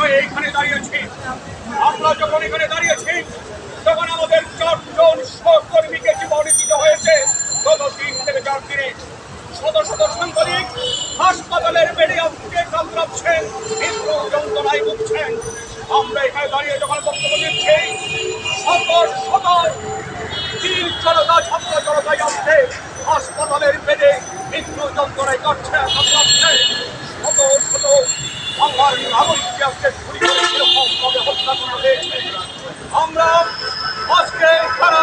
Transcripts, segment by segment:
বিষয়ে এইখানে দাঁড়িয়েছি। আমরা যখন এখানে দাঁড়িয়েছি, তখন আমাদের চারজন সহকর্মীকে জীবনে হয়েছে। গত তিন থেকে চার দিনে শত শত সাংবাদিক, হাসপাতালের বেডে আজকে কামড়াচ্ছেন তীব্র যন্ত্রণায় ভুগছেন। আমরা এখানে দাঁড়িয়ে যখন বক্তব্য দিচ্ছি শত শত তিন জনতা ছাত্র জনতা যাচ্ছে হাসপাতালের বেডে মৃত্যু যন্ত্রণায় কাটছে নাগরিককে আজকে গুলি হত্যা করা হয়েছে আমরা আজকে তারা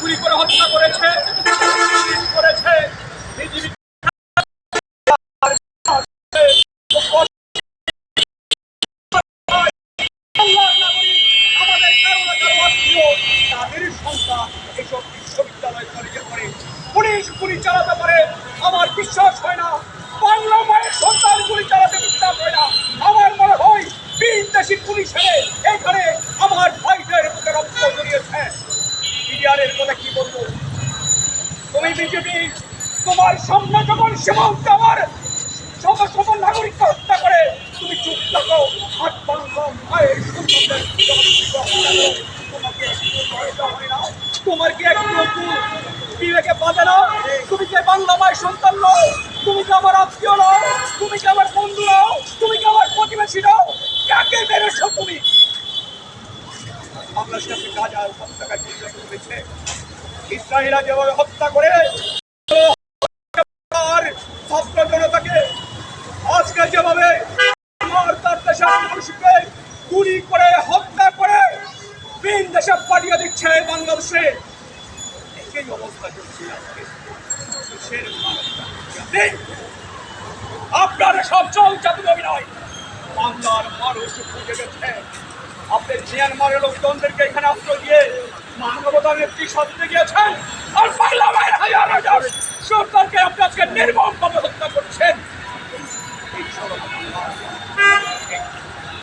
গুলি করে হত্যা করেছে করেছে পুলিশ গুলি চালাতে পারে, আমার বিশ্বাস তুমি বিজেপি, তোমার সামনে যখন সীমান্ত আমার শত শত নাগরিককে হত্যা করে, তুমি চুপ থাকো, হাত? তোমার কি একটু বিবেকে বাঁধে না? তুমি যে বাংলা মায়ের সন্তান নও? তুমি কি আমার আত্মীয় নও? তুমি কি আমার বন্ধু নও? তুমি কি আমার প্রতিবেশী নও? কাকে মেরেছো তুমি? বাংলাদেশকে গাজা উপত্যকায় পরিণত করেছে ইসরায়েলা যেভাবে হত্যা করে জনতাকে আজকে যেভাবে গুলি করে, হত্যা করে ভিন দেশে পাঠিয়ে দিচ্ছে বাংলাদেশে। অবস্থা চলছে। আপনারা সব চলছে তুমি অভিনয়। বাংলার মানুষ বুঝে গেছে। আপনি মিয়ানমারের লোকজনদেরকে এখানে আশ্রয় দিয়ে মানবতার একটি সত্যি গিয়েছেন আর মায়ের হাজার হাজার সরকারকে আপনি আজকে নির্মমভাবে হত্যা করছেন।